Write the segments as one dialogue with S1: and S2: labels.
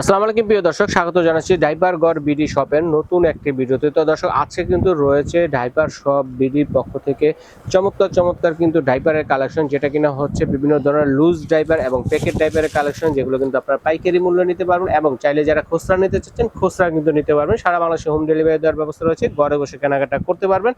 S1: আসসালামু আলাইকুম, প্রিয় দর্শক, স্বাগত জানাচ্ছি ডাইপার গড় বিডি শপের নতুন একটি ভিডিওতে। তো দর্শক, আজকে কিন্তু রয়েছে ডাইপার শপ বিডির পক্ষ থেকে চমৎকার চমৎকার কিন্তু ডাইপারের কালেকশন, যেটা কিনা হচ্ছে বিভিন্ন ধরনের লুজ ডাইপার এবং প্যাকেট ডাইপারের কালেকশন, যেগুলো কিন্তু আপনারা পাইকারি মূল্য নিতে পারবেন এবং চাইলে যারা খুচরা নিতে চাচ্ছেন, খুচরা কিন্তু নিতে পারবেন। সারা বাংলাদেশে হোম ডেলিভারি দেওয়ার ব্যবস্থা রয়েছে, ঘরে বসে কেনাকাটা করতে পারবেন।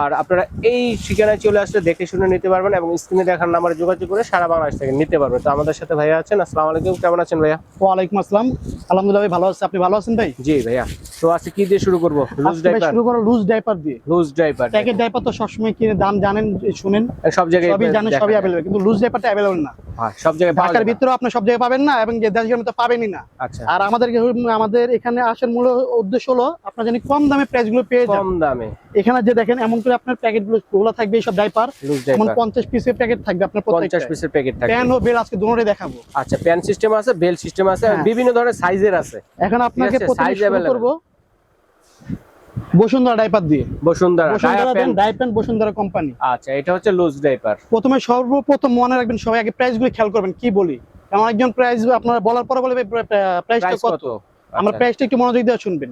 S1: আর আপনারা এই ঠিকানায় চলে আসলে দেখে শুনে নিতে পারবেন এবং স্ক্রিনে দেখার নাম্বারে যোগাযোগ করে সারা বাংলাদেশ থেকে নিতে পারবেন। তো আমাদের সাথে ভাইয়া আছেন, আসসালামু আলাইকুম, কেমন আছেন ভাইয়া?
S2: ওয়ালাইকুম আসসালাম। আলহামদুলিল্লাহ ভাই ভালো আছে। আপনি ভালো আছেন ভাই?
S1: জি ভাইয়া। তো আজকে কি দিয়ে শুরু করব? লুজ ডাইপার
S2: শুরু করো লুজ ডাইপার দিয়ে।
S1: লুজ ডাইপার
S2: প্যাকেট ডাইপার তো সবসময় কিনে দাম জানেন শুনেন।
S1: সব জায়গায়
S2: সবই জানেন সবই अवेलेबल কিন্তু লুজ ডাইপারটা अवेलेबल না।
S1: সব জায়গায় পাওয়া
S2: ঢাকার
S1: যায়
S2: ভিতরেও আপনি সব জায়গায় পাবেন না এবং যে পাবেনই না।
S1: আচ্ছা।
S2: আর আমাদের আমাদের এখানে আসার মূল উদ্দেশ্য হলো আপনার জানি কম দামে প্রাইসগুলো পেয়ে যান।
S1: কম দামে।
S2: এখানে যে দেখেন এমন করে আপনার প্যাকেটগুলো খোলা থাকবে ডাইপার। এমন পঞ্চাশ পিসের প্যাকেট থাকবে আপনার
S1: পঞ্চাশ
S2: প্রত্যেকটা
S1: পিসের প্যাকেট
S2: প্যান ও বেল আজকে দুটোই দেখাবো।
S1: আচ্ছা প্যান সিস্টেম আছে বেল সিস্টেম আছে
S2: হ্যাঁ।
S1: বিভিন্ন ধরনের সাইজের আছে।
S2: এখন আপনাকে
S1: আছে,
S2: প্রথমে শুরু
S1: available।
S2: করব। বসুন্ধরা ডাইপার দিয়ে।
S1: বসুন্ধরা
S2: বসুন্ধরা দেন ডাইপেন বসুন্ধরা কোম্পানি।
S1: আচ্ছা এটা হচ্ছে লুজ ডাইপার।
S2: প্রথমে সর্বপ্রথম মনে রাখবেন সবাই আগে প্রাইসগুলো খেয়াল করবেন কি বলি? কারণ একজন প্রাইস আপনারা বলার পরে প্রাইসটা
S1: প্রাইস
S2: কত? আমরা
S1: আচ্ছা,
S2: প্রাইসটা একটু মনোযোগ দিয়ে শুনবেন।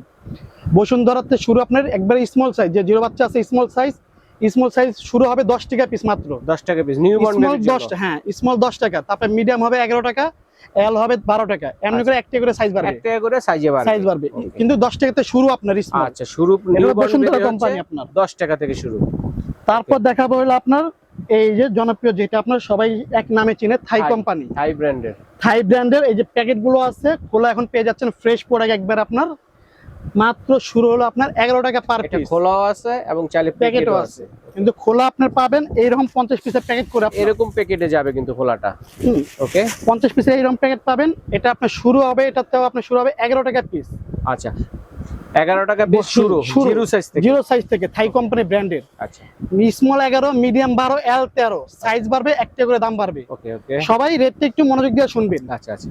S2: বসুন্ধরাতে শুরু আপনার একবারে স্মল সাইজ যে জিরো বাচ্চা আছে স্মল সাইজ স্মল সাইজ শুরু হবে দশ টাকা পিস মাত্র।
S1: 10 টাকা পিস নিউ
S2: দশ হ্যাঁ স্মল দশ টাকা তারপরে মিডিয়াম হবে এগারো টাকা এল হবে বারো টাকা। এমনি করে একটা করে সাইজ বাড়বে।
S1: একটা টাকা করে সাইজ বাড়বে।
S2: সাইজ বাড়বে। কিন্তু দশ টাকাতে শুরু আপনার
S1: আচ্ছা শুরু
S2: বসুন্ধরা কোম্পানি আপনার।
S1: 10 টাকা থেকে শুরু।
S2: তারপর দেখাবো হলো আপনার এই যে জনপ্রিয় যেটা আপনার সবাই এক নামে চিনে থাই। কোম্পানি
S1: থাই ব্র্যান্ডের
S2: থাই ব্র্যান্ডের এই যে প্যাকেটগুলো আছে খোলা এখন পেয়ে যাচ্ছেন ফ্রেশ প্রোডাক্ট একবার আপনার। মাত্র শুরু হলো আপনার এগারো টাকা পার পিস
S1: খোলাও আছে এবং চাইলে
S2: প্যাকেটও আছে। কিন্তু খোলা আপনার পাবেন এইরকম পঞ্চাশ পিসের প্যাকেট করে।
S1: এরকম প্যাকেটে যাবে কিন্তু খোলাটা। ওকে
S2: পঞ্চাশ পিসের এইরকম প্যাকেট পাবেন এটা আপনার শুরু হবে এটাতেও আপনার শুরু হবে এগারো টাকা পিস
S1: আচ্ছা। 11 টাকা পিস শুরু। জিরো সাইজ থেকে।
S2: জিরো সাইজ থেকে থাই কোম্পানি ব্র্যান্ডের
S1: আচ্ছা।
S2: স্মল এগারো মিডিয়াম বারো এল তেরো। সাইজ বাড়বে একটা করে দাম বাড়বে।
S1: ওকে ওকে
S2: সবাই রেটটা একটু মনোযোগ দিয়ে শুনবেন।
S1: আচ্ছা আচ্ছা।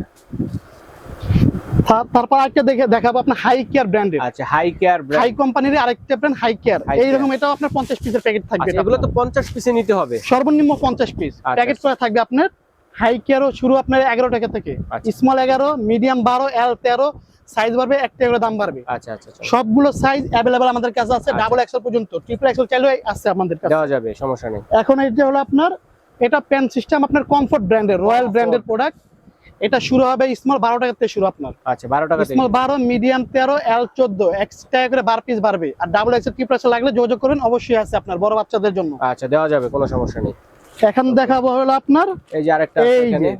S2: তারপর একটা দেখে দেখাবো আপনার হাই কেয়ার ব্র্যান্ডের
S1: আচ্ছা হাই কেয়ার ব্র্যান্ড
S2: হাই কোম্পানির আরেকটা ব্র্যান্ড হাই কেয়ার এইরকম এটাও আপনার পঞ্চাশ পিসের প্যাকেট থাকবে
S1: আচ্ছা এগুলো। তো 50 পিসে নিতে হবে।
S2: সর্বনিম্ন পঞ্চাশ পিস
S1: আচ্ছা,
S2: প্যাকেট
S1: আচ্ছা।
S2: করা থাকবে আপনার হাই কেয়ারও শুরু আপনার এগারো টাকা থেকে।
S1: আচ্ছা।
S2: স্মল এগারো মিডিয়াম বারো এল তেরো সাইজ বাড়বে এক টাকা করে দাম বাড়বে।
S1: আচ্ছা আচ্ছা আচ্ছা।
S2: সবগুলো সাইজ অ্যাভেলেবেল আমাদের কাছে আছে
S1: আচ্ছা।
S2: ডাবল এক্সেল পর্যন্ত। ট্রিপল এক্সেল চাইলেও আছে আমাদের কাছে।
S1: দেওয়া যাবে সমস্যা নেই।
S2: এখন এটা হলো আপনার এটা পেন সিস্টেম আপনার কমফোর্ট ব্র্যান্ডের রয়্যাল ব্র্যান্ডের প্রোডাক্ট এটা শুরু হবে স্মল বারো টাকা থেকে শুরু আপনার।
S1: আচ্ছা 12 টাকা
S2: স্মল বারো মিডিয়াম তেরো এল চোদ্দ এক্সট্রা করে বার পিস বাড়বে। আর ডাবল এক্সেল কি প্রেসার লাগলে যোগাযোগ করবেন অবশ্যই আছে আপনার বড় বাচ্চাদের জন্য।
S1: আচ্ছা দেওয়া যাবে কোনো সমস্যা নেই।
S2: এখন দেখাবো হলো আপনার
S1: এই যে আরেকটা আছে
S2: এই
S1: এখানে।
S2: যে।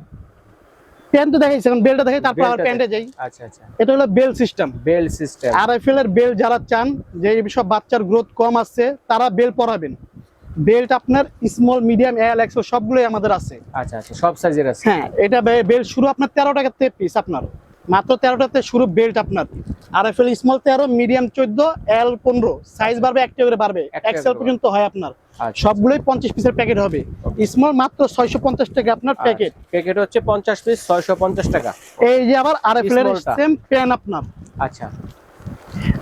S2: প্যান্ট তো দেখাইছি এখন বেলটা দেখাই তারপর আবার প্যান্টে যাই
S1: আচ্ছা আচ্ছা।
S2: এটা হলো বেল সিস্টেম
S1: বেল সিস্টেম
S2: আর এর বেল যারা চান যে সব বাচ্চার গ্রোথ কম আছে তারা বেল পরাবেন। বেল্ট আপনার স্মল মিডিয়াম এল এক্সেল সবগুলোই আমাদের আছে।
S1: আচ্ছা আচ্ছা সব সাইজের আছে।
S2: হ্যাঁ এটা বেল্ট শুরু আপনার তেরো টাকার থেকে পিস আপনার। মাত্র তেরো টাকাতে শুরু বেল্ট আপনার। আর এফ এল স্মল তেরো মিডিয়াম চোদ্দ এল পনেরো। সাইজ বাড়বে একটা করে বাড়বে। এক্সেল পর্যন্ত হয় আপনার।
S1: আচ্ছা
S2: সবগুলোই পঞ্চাশ পিসের প্যাকেট হবে। স্মল মাত্র ছয়শো পঞ্চাশ টাকা আপনার প্যাকেট
S1: প্যাকেট হচ্ছে 50 পিস 650 টাকা।
S2: এই যে আবার আর এফ এল এর সেম প্যান আপনার।
S1: আচ্ছা।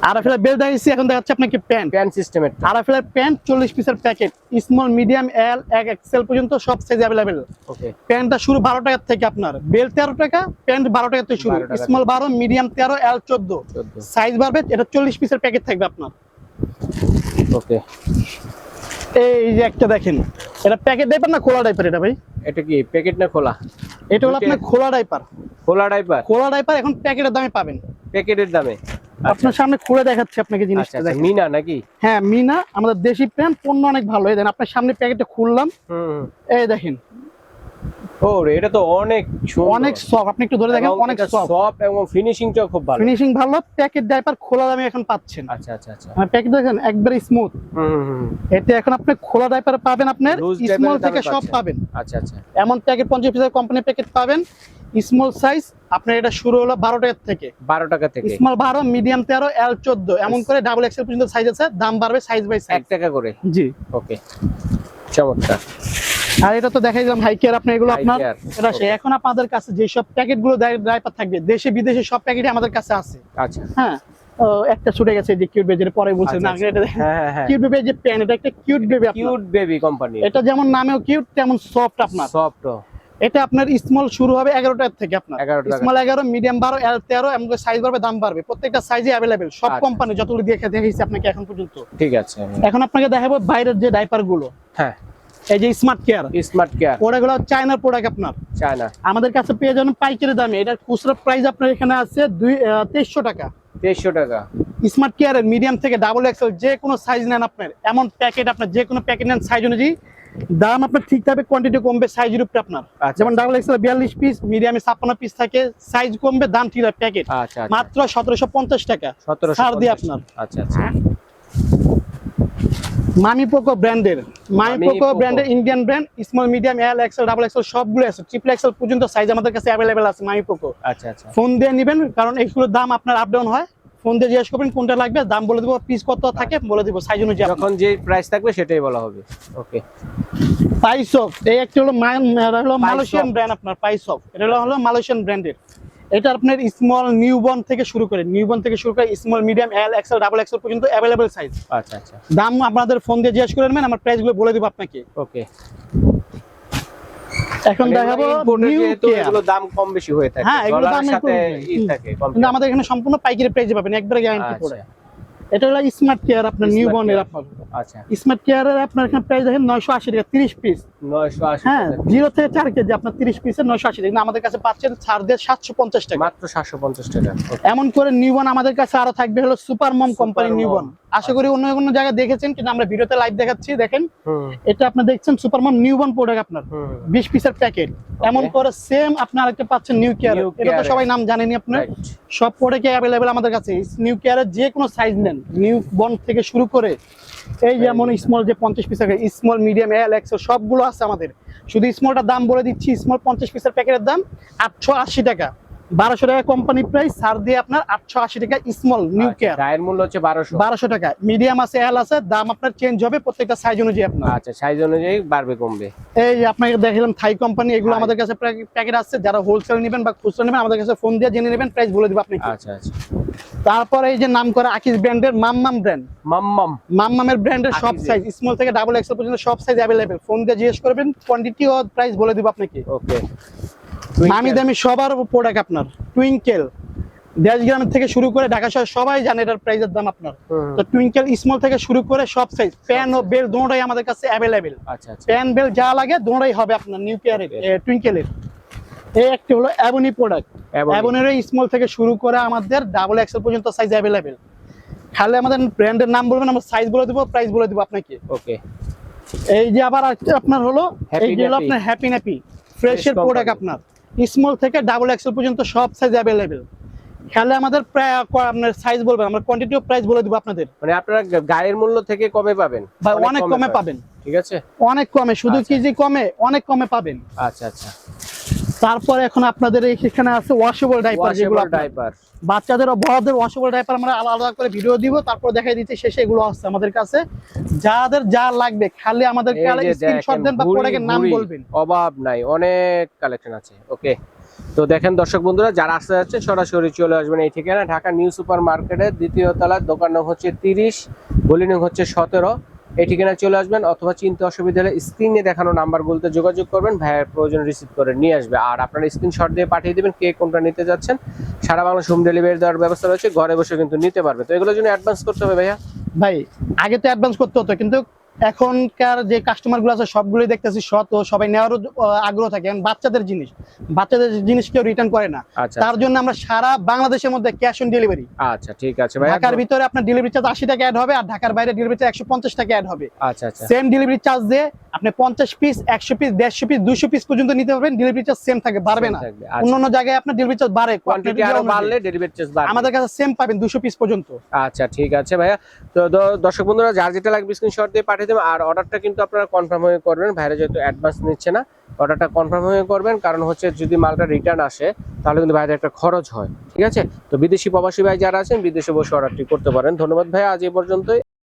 S2: আর এফ এল বেল দেখাচ্ছি এখন দেখাচ্ছে আপনাকে প্যান
S1: প্যান সিস্টেমের
S2: আর এফ প্যান্ট চল্লিশ পিসের প্যাকেট স্মল মিডিয়াম এল এক এক্সেল পর্যন্ত সব সাইজ অ্যাভেলেবেল প্যান্টটা শুরু বারো টাকার থেকে আপনার। বেল তেরো টাকা প্যান্ট বারো টাকা থেকে শুরু। স্মল বারো মিডিয়াম তেরো এল চোদ্দ। সাইজ বাড়বে এটা চল্লিশ পিসের প্যাকেট থাকবে আপনার।
S1: ওকে
S2: এই যে একটা দেখেন এটা প্যাকেট ডাইপার না খোলা ডাইপার এটা ভাই?
S1: এটা কি প্যাকেট না খোলা?
S2: এটা হলো আপনার খোলা ডাইপার
S1: খোলা ডাইপার
S2: খোলা ডাইপার এখন প্যাকেটের দামে পাবেন।
S1: প্যাকেটের দামে?
S2: আপনার সামনে খুলে দেখাচ্ছি আপনাকে
S1: আচ্ছা
S2: জিনিসটা
S1: আচ্ছা
S2: দেখেন।
S1: মিনা নাকি?
S2: হ্যাঁ মিনা আমাদের দেশি প্যান্ট পণ্য অনেক ভালো। এই দেন আপনার সামনে প্যাকেটটা খুললাম। এই দেখেন।
S1: ও রে এটা তো অনেক
S2: অনেক সফট আপনি একটু ধরে দেখেন অনেক সফট
S1: এবং ফিনিশিংটাও খুব ভালো।
S2: ফিনিশিং ভালো প্যাকেট ডাইপার খোলা দামে এখন পাচ্ছেন।
S1: আচ্ছা আচ্ছা আচ্ছা।
S2: প্যাকেট দেখেন একবারে স্মুথ
S1: হুম
S2: এতে এখন আপনি খোলা ডাইপার পাবেন আপনার স্মল থেকে সব পাবেন।
S1: আচ্ছা আচ্ছা।
S2: এমন প্যাকেট পঞ্চাশ পিসের কোম্পানি প্যাকেট পাবেন। স্মল সাইজ আপনার এটা শুরু হলো বারো টাকার থেকে।
S1: বারো টাকা থেকে।
S2: স্মল বারো মিডিয়াম তেরো এল চোদ্দ এমন করে ডাবল এক্সেল পর্যন্ত সাইজ আছে দাম বাড়বে সাইজ বাই সাইজ
S1: এক টাকা করে?
S2: জি।
S1: ওকে চমৎকার।
S2: আর এটা তো দেখাই দিলাম হাই কেয়ার আপনার এগুলো আপনার এটা সে এখন আপনাদের কাছে যে সব প্যাকেটগুলো ড্রাইপার থাকবে দেশে বিদেশে সব প্যাকেটই আমাদের কাছে আছে।
S1: আচ্ছা।
S2: হ্যাঁ একটা ছুটে গেছে যে কিউট বেবি পরে বলছেন না এটা কিউট বেবি যে প্যান এটা একটা cute baby
S1: cute baby company
S2: এটা যেমন নামেও কিউট তেমন সফট আপনার।
S1: সফট
S2: এটা আপনার স্মল শুরু হবে এগারোটার থেকে আপনার।
S1: 11
S2: স্মল এগারো মিডিয়াম বারো এল তেরো এমন সাইজ বাড়বে দাম বাড়বে। প্রত্যেকটা সাইজে অ্যাভেলেবেল সব
S1: আচ্ছা।
S2: কোম্পানি যতগুলো দেখে দেখেছি আপনাকে এখন পর্যন্ত।
S1: ঠিক আছে
S2: এখন আপনাকে দেখাবো বাইরের যে ডাইপারগুলো।
S1: হ্যাঁ।
S2: এই যে স্মার্ট কেয়ার
S1: স্মার্ট কেয়ার
S2: ওগুলো চায়নার প্রোডাক্ট আপনার।
S1: চায়না
S2: আমাদের কাছে পেয়ে যাবেন পাইকারি দামে। এটার খুচরা প্রাইস আপনার এখানে আছে দুই তেইশশো টাকা।
S1: তেইশশো টাকা।
S2: স্মার্ট কেয়ারের মিডিয়াম থেকে ডাবল এক্সেল যে কোনো সাইজ নেন আপনার। এমন প্যাকেট আপনার যে কোনো প্যাকেট নেন সাইজ অনুযায়ী দাম আপনার ঠিক থাকবে কোয়ান্টিটি কমবে সাইজের উপরে আপনার।
S1: আচ্ছা
S2: যেমন ডাবল এক্সেল বিয়াল্লিশ পিস মিডিয়ামে ছাপ্পান্ন পিস থাকে সাইজ কমবে দাম ঠিক আছে প্যাকেট
S1: আচ্ছা আচ্ছা।
S2: মাত্র সতেরোশো পঞ্চাশ টাকা। ছাড় দিয়ে আপনার।
S1: আচ্ছা আচ্ছা।
S2: মামি পোকো ব্র্যান্ডের। Mamy Poko. ব্র্যান্ডের Indian brand small medium L XL double XL সবগুলো আছে। ট্রিপল এক্সেল পর্যন্ত সাইজ আমাদের কাছে অ্যাভেলেবেল আছে মামি পোকো।
S1: আচ্ছা আচ্ছা।
S2: ফোন দিয়ে নেবেন কারণ এগুলোর দাম আপনার আপ ডাউন হয়। ফোন দিয়ে জিজ্ঞেস করবেন কোনটা লাগবে দাম বলে দেবো পিস কত থাকে বলে দিব সাইজ অনুযায়ী।
S1: যখন যে প্রাইস থাকবে সেটাই বলা হবে। ওকে
S2: পাইসফ এই একটা হলো হলো মালয়েশিয়ান ব্র্যান্ড আপনার পাইসফ এটা হলো হলো মালয়েশিয়ান ব্র্যান্ডের এটা আপনার স্মল নিউবর্ন থেকে শুরু করে নিউবর্ন থেকে শুরু করে small medium L XL double XL পর্যন্ত অ্যাভেলেবল সাইজ
S1: আচ্ছা আচ্ছা।
S2: দাম আপনাদের ফোন দিয়ে জিজ্ঞেস করে নেবেন আমার প্রাইসগুলো বলে দিব আপনাকে।
S1: ওকে
S2: এখন দেখাবো নিউ কেয়ার
S1: এগুলো দাম কম বেশি হয়ে থাকে
S2: হ্যাঁ, এগুলো দাম
S1: সাথে থাকে কম
S2: কিন্তু আমাদের এখানে সম্পূর্ণ পাইকারি প্রাইসে পাবেন একবারে গ্যারান্টি
S1: পড়ে
S2: করে। এটা হলো স্মার্ট কেয়ার আপনার নিউবর্নের
S1: care।
S2: আপনার।
S1: আচ্ছা।
S2: স্মার্ট কেয়ারের আপনার এখানে প্রাইস দেখেন নয়শো আশি টাকা তিরিশ পিস
S1: 980
S2: হ্যাঁ জিরো থেকে চার কেজি আপনার তিরিশ পিসের নয়শো আশি টাকা। আমাদের কাছে পাচ্ছেন ছাড় দিয়ে সাতশো পঞ্চাশ টাকা।
S1: মাত্র 750 টাকা।
S2: এমন করে নিউবন আমাদের কাছে আরও থাকবে হলো super mom company
S1: Mom।
S2: Newborn আশা করি অন্য কোনো জায়গায় দেখেছেন কিন্তু আমরা ভিডিওতে লাইভ দেখাচ্ছি দেখেন। এটা আপনি দেখছেন সুপার মম নিউবন প্রোডাক্ট আপনার।
S1: হুম।
S2: বিশ পিসের প্যাকেট এমন করে সেম আপনি আরেকটা পাচ্ছেন নিউ কেয়ার এটা তো সবাই নাম জানেনি আপনার। সব প্রোডাক্ট অ্যাভেলেবেল আমাদের কাছে। নিউ কেয়ারের যে কোনো সাইজ নেন। নিউ বন থেকে শুরু করে এই যেমন স্মল যে পঞ্চাশ পিস থাকে স্মল মিডিয়াম এল এক্সেল সবগুলো আছে আমাদের। শুধু স্মলটার দাম বলে দিচ্ছি স্মল পঞ্চাশ পিসের প্যাকেটের দাম আটশো আশি টাকা। বারোশো টাকা কোম্পানি প্রাইস সার দিয়ে আপনার আটশো আশি টাকা স্মল নিউ কেয়ার
S1: মূল্য হচ্ছে বারোশো।
S2: বারোশো টাকা। মিডিয়াম আছে এল আছে দাম আপনার চেঞ্জ হবে প্রত্যেকটা সাইজ অনুযায়ী আপনার।
S1: আচ্ছা সাইজ অনুযায়ী বাড়বে কমবে।
S2: এই যে আপনাকে দেখালাম থাই কোম্পানি এগুলো আমাদের কাছে প্যাকেট আছে। যারা হোলসেল নেবেন বা খুচরা নেবেন আমাদের কাছে ফোন দিয়ে জেনে নেবেন প্রাইস বলে দিব আপনি
S1: আচ্ছা আচ্ছা।
S2: তারপর এই যে নাম করা আকিস ব্র্যান্ডের মাম্মাম ব্র্যান্ড
S1: মাম্মাম।
S2: মাম্মামের ব্র্যান্ডের সব সাইজ স্মল থেকে ডাবল এক্সেল পর্যন্ত সব সাইজ অ্যাভেলেবেল ফোন দিয়ে জিজ্ঞেস করবেন কোয়ান্টিটি ও প্রাইস বলে দিব আপনাকে।
S1: ওকে
S2: নামি দামি সবার প্রোডাক্ট আপনার। টুইঙ্কেল দেশ গ্রামের থেকে শুরু করে ঢাকা শহর সবাই জানে এটার প্রাইসের দাম আপনার। তো টুইঙ্কেল স্মল থেকে শুরু করে সব সাইজ প্যান ও বেল দুটোই আমাদের কাছে অ্যাভেলেবেল
S1: আচ্ছা আচ্ছা।
S2: প্যান বেল যা লাগে দুটোই হবে আপনার নিউ কেয়ারের টুইঙ্কেলের এই একটি হলো অ্যাবনি প্রোডাক্ট অ্যাবনের স্মল থেকে শুরু করে আমাদের ডাবল এক্সেল পর্যন্ত সাইজ অ্যাভেলেবেল খালি আমাদের ব্র্যান্ডের নাম বলবেন আমরা সাইজ বলে দেবো প্রাইস বলে দেবো আপনাকে।
S1: ওকে
S2: এই যে আবার আপনার হলো এই যে হলো আপনার হ্যাপি ন্যাপি ফ্রেশের প্রোডাক্ট আপনার। স্মল থেকে ডাবল এক্সেল পর্যন্ত সব সাইজ অ্যাভেলেবেল খেলে আমাদের প্রায় আপনার সাইজ বলবেন আমরা কোয়ান্টিটি ও প্রাইস বলে দেবো আপনাদের।
S1: মানে আপনারা গায়ের মূল্য থেকে কমে পাবেন।
S2: ভাই অনেক কমে পাবেন।
S1: ঠিক আছে?
S2: অনেক কমে শুধু
S1: আচ্ছা।
S2: কেজি কমে অনেক কমে পাবেন।
S1: আচ্ছা আচ্ছা।
S2: তারপর এখন আপনাদের এখানে আছে ওয়াশেবল ডাইপার যেগুলো
S1: ডাইপার
S2: বাচ্চাদের বড়দের ওয়াশেবল ডাইপার আমরা আলাদা আলাদা করে ভিডিও দিব তারপর দেখাই দিচ্ছি শেষে এগুলো আছে আমাদের কাছে। যাদের যা লাগবে খালি আমাদের স্ক্রিনশট দেন বা প্রোডাক্টের নাম বলবেন।
S1: অভাব নাই অনেক কালেকশন আছে ওকে তো দেখেন দর্শক বন্ধুরা যারা আসতে যাচ্ছে সরাসরি চলে আসবেন এই ঠিকানা ঢাকা নিউ সুপার মার্কেটের দ্বিতীয় তলার দোকান হচ্ছে তিরিশ গলি নং হচ্ছে সতেরো। এই ঠিকানায় চলে আসবেন অথবা চিনতে অসুবিধা হলে স্ক্রিনে দেখানো নাম্বারগুলোতে যোগাযোগ করবেন, ভাইয়ের প্রয়োজন রিসিভ করে নিয়ে আসবে। আর আপনারা স্ক্রিনশট দিয়ে পাঠিয়ে দেবেন কে কোনটা নিতে যাচ্ছেন। সারা বাংলা হোম ডেলিভারি দেওয়ার ব্যবস্থা রয়েছে, ঘরে বসে কিন্তু নিতে পারবে। তো এগুলোর জন্য অ্যাডভান্স করতে হবে ভাইয়া।
S2: ভাই, আগে তো অ্যাডভান্স করতে হতো, কিন্তু এখনকার যে কাস্টমারগুলো আছে সবগুলোই দেখতেছি শত সবাই নেওয়ারও আগ্রহ থাকে। এখন বাচ্চাদের জিনিস বাচ্চাদের জিনিস কেউ রিটার্ন করে না।
S1: আচ্ছা।
S2: তার জন্য আমরা সারা বাংলাদেশের মধ্যে ক্যাশ অন ডেলিভারি
S1: আচ্ছা ঠিক আছে। ভাইয়া
S2: ঢাকার ভিতরে আপনার ডেলিভারি চার্জ আশি টাকা অ্যাড হবে আর ঢাকার বাইরে ডেলিভারি চার্জ একশো পঞ্চাশ টাকা অ্যাড হবে।
S1: আচ্ছা আচ্ছা।
S2: সেম ডেলিভারি চার্জ দিয়ে আপনি পঞ্চাশ পিস একশো পিস দেড়শো পিস দুশো পিস পর্যন্ত নিতে পারবেন ডেলিভারি চার্জ সেম থাকে বাড়বে না। অন্য
S1: আচ্ছা।
S2: অন্য জায়গায় আপনার ডেলিভারি চার্জ বাড়ে
S1: কোয়ান্টিটি
S2: আরও
S1: বাড়লে ডেলিভারি চার্জ বাড়বে।
S2: আমাদের কাছে সেম পাবেন দুশো পিস পর্যন্ত।
S1: আচ্ছা ঠিক আছে ভাইয়া। তো দর্শক বন্ধুরা যার যেটা লাগবে স্ক্রিনশট দিয়ে পাঠিয়ে দেবেন আর অর্ডারটা কিন্তু আপনারা কনফার্ম হয়ে করবেন। ভাইরা যেহেতু অ্যাডভান্স নিচ্ছে না, অর্ডারটা কনফার্ম হয়ে করবেন। কারণ হচ্ছে যদি মালটা রিটার্ন আসে, তাহলে কিন্তু ভাইদের একটা খরচ হয়। ঠিক আছে? তো বিদেশি প্রবাসী ভাই যারা আছেন, বিদেশে বসে অর্ডারটি করতে পারেন। ধন্যবাদ ভাই, আজ এই পর্যন্তই।